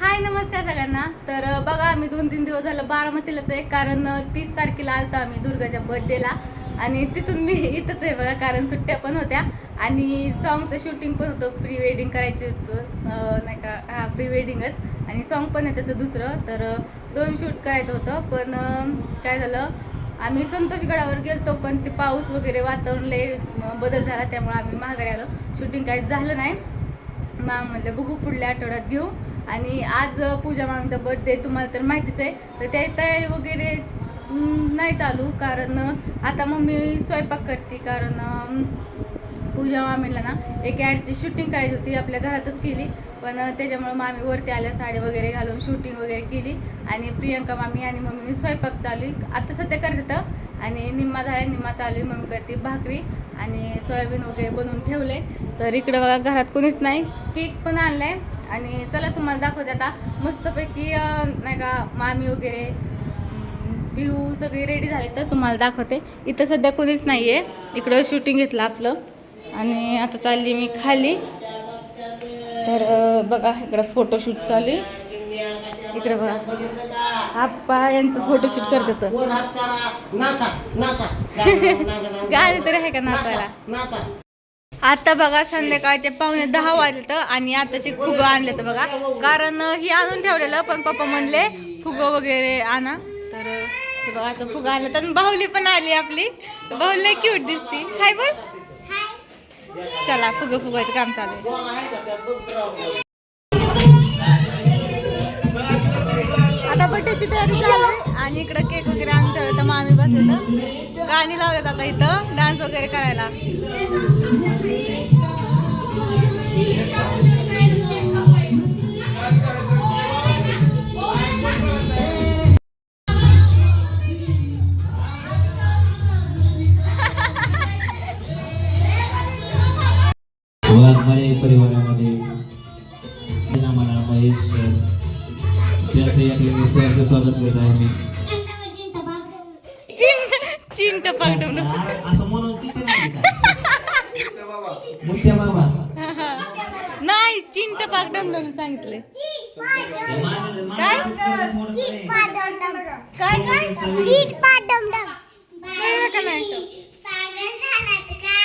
हाय नमस्कार सगळ्यांना. तर बघा आम्ही दोन तीन दिवस झालं बारामतीलाच आहे कारण तीस तारखेला आलतो आम्ही दुर्गाच्या बर्थडेला आणि तिथून मी इथंच आहे बघा कारण सुट्ट्या पण होत्या. आणि सॉंगचं शूटिंग पण होतं प्री वेडिंग करायचं होतं. नाही का हा प्री वेडिंगच आणि सॉन्ग पण आहे तसं दुसरं. तर दोन शूट करायचं होतं पण काय झालं आम्ही संतोषगडावर गेलतो पण ते पाऊस वगैरे वातावरण लय बदल झाला त्यामुळे आम्ही महागारी आलो. शूटिंग काहीच झालं नाही. मग म्हणलं बघू पुढल्या आठवड्यात घेऊ. आणि आज पूजा मामीचा बर्थडे तुम्हाला तर माहितीच आहे. तर त्या तयारी वगैरे नाही चालू कारण आता मम्मी स्वयंपाक करते कारण पूजा मामीला ना एक ॲडची शूटिंग करायची होती आपल्या घरातच केली. पण त्याच्यामुळं त्याच्यामुळे मामी वरती आल्या साडी वगैरे घालून शूटिंग वगैरे केली. आणि प्रियंका मामी आणि मम्मी स्वयंपाक चालू आहे. आता सध्या करत आणि निम्मा झाला निम्मा चालू आहे. मम्मी करते भाकरी आणि सोयाबीन वगैरे बनवून ठेवले तर इकडं बघा घरात कोणीच नाही. केक पण आणलाय. आणि चला तुम्हाला दाखवते आता. मस्तपैकी नाही का मामी वगैरे व्ह्यू सगळे रेडी झाले तर तुम्हाला दाखवते. इथं सध्या कोणीच नाही आहे इकडं शूटिंग घेतलं आपलं. आणि आता चालली मी खाली. तर बघा इकडं फोटोशूट चालू इकडे बघा. आप्पा यांचं फोटोशूट करत होतं नाचा गाणं तर आहे का नाचायला? नाचा. आता बघा संध्याकाळचे पावणे दहा वाजले तर आणि आताशी फुगं आणले तर बघा. कारण ही आणून ठेवलेलं पण पप्पा म्हणले फुगं वगैरे आणा. तर हे बघा असं फुगं आणलं. तर बाहुली पण आली आपली. बाहुली क्यूट दिसती. हाय बोल. चला फुगं फुगायचं काम चालू आहे. आता बड्डेची तयारी झाली आणि इकडं केक वगैरे आणून ठेवलं तर मामी बसले गाणी लावलेत आता इथं. डान्स वगैरे करायला. वाघमारे परिवारामध्ये आम्हाला महेश त्याचं या ठिकाणी सहर्ष स्वागत करत आहे मी चिंट चिंट पाकडून असं म्हणून किती मुत्या बाबा नाही चिंट पाकडून म्हणून सांगितले काय? काय काय? चीट कळलं का नाही पागल झालात का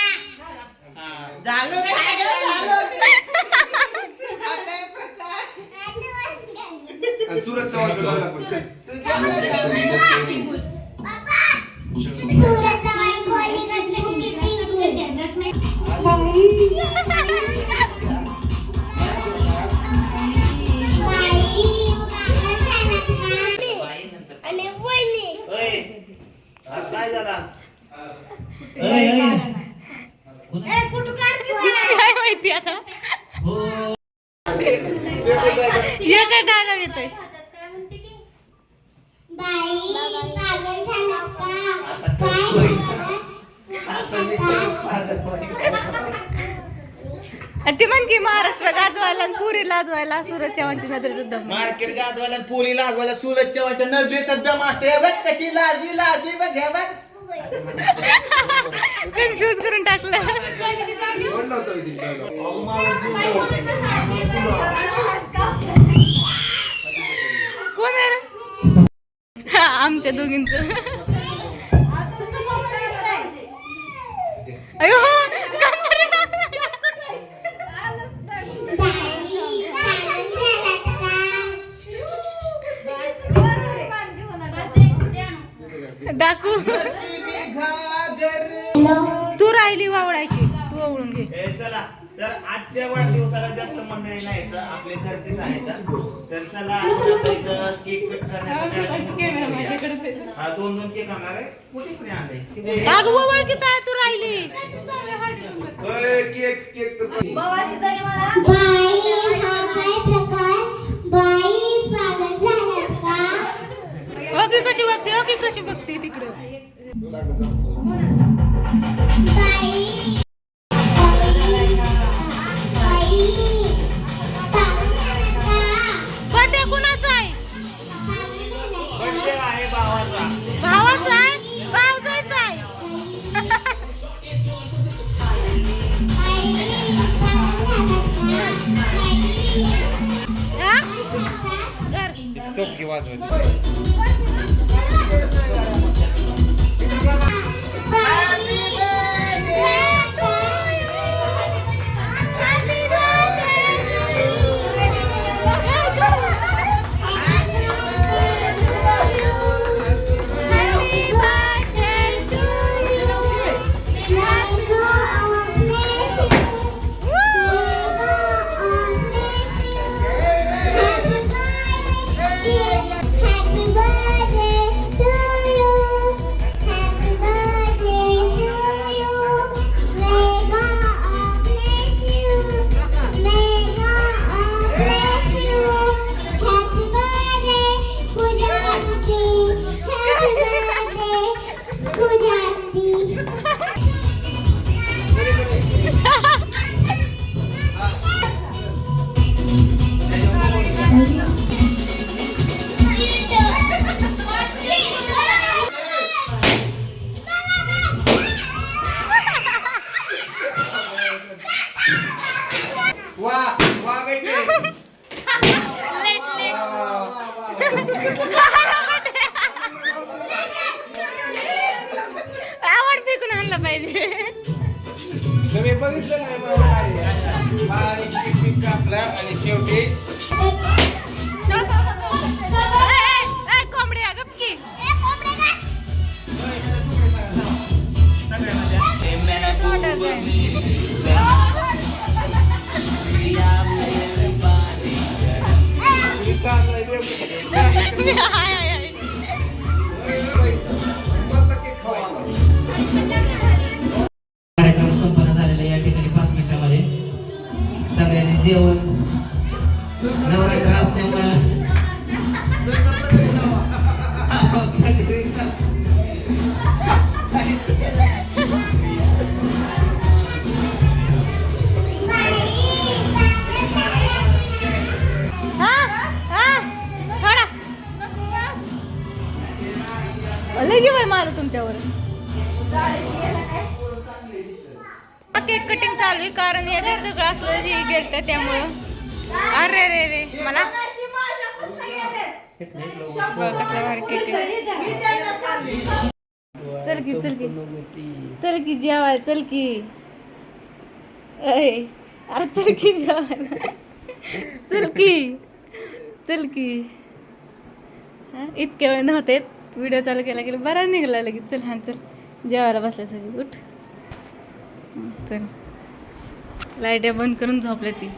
झालं. झालं झालं आणि सुरत चव्हाण लागला काय झाला? काय माहिती आता? हे काय डायलॉग येतोय. बाई पागल झालात का काय आणि ती म्हण की महाराष्ट्र गाजवायला आणि पुरी लाजवायला सुरज चव्हाणची नजरेचं दम मार्केट गाजवायला पोली लागवायला सुरत चव्हाच्या नजरेत दम असते. बघ लाजी लाजी बघ हे बघ. कन्फ्युज करून टाकलं. कोण आहे रे? आमच्या दोघींच. अयो डाकू. तू राहिली वावडायची तू ओवळून घे. चला. तर आजच्या वाढदिवसाला जास्त मंडळी नाही तर आपले घरचेच आहेत. तर चला आता इथं केक कट करण्यासाठी हा दोन दोन केक आणणार आहे. कुठे आणले. किती? अगं काय तू राहिली. अय, केक केक तर बाई हा काय प्रकार? बाई पागल झालात का? ओके कशी बघते? ओके कशी बघते? बर्थडे कुणाचा आहे? भावाचा आहे? आणलं पाहिजे. तुम्ही बघितलं नाही मला काय? बारीक टिक टिक कापला आणि शेवटी कोंबड्या गपकी तुम्ही केक कटिंग चालू आहे कारण याचं सगळं असलं जे गेलं त्यामुळं. अरे रे रे मला? कसला भारी केक आहे. चल की चल की. चल की जेवाय चल की. अय अरे चल की जेवायला. चल की. चल की. इतक्या वेळ नव्हते. व्हिडिओ चालू केला गेला बरा निघाला लगेच. चल हा चल. जेवायला बसल्या सगळी. उठ. तर चल बंद करून झोपल्या ती.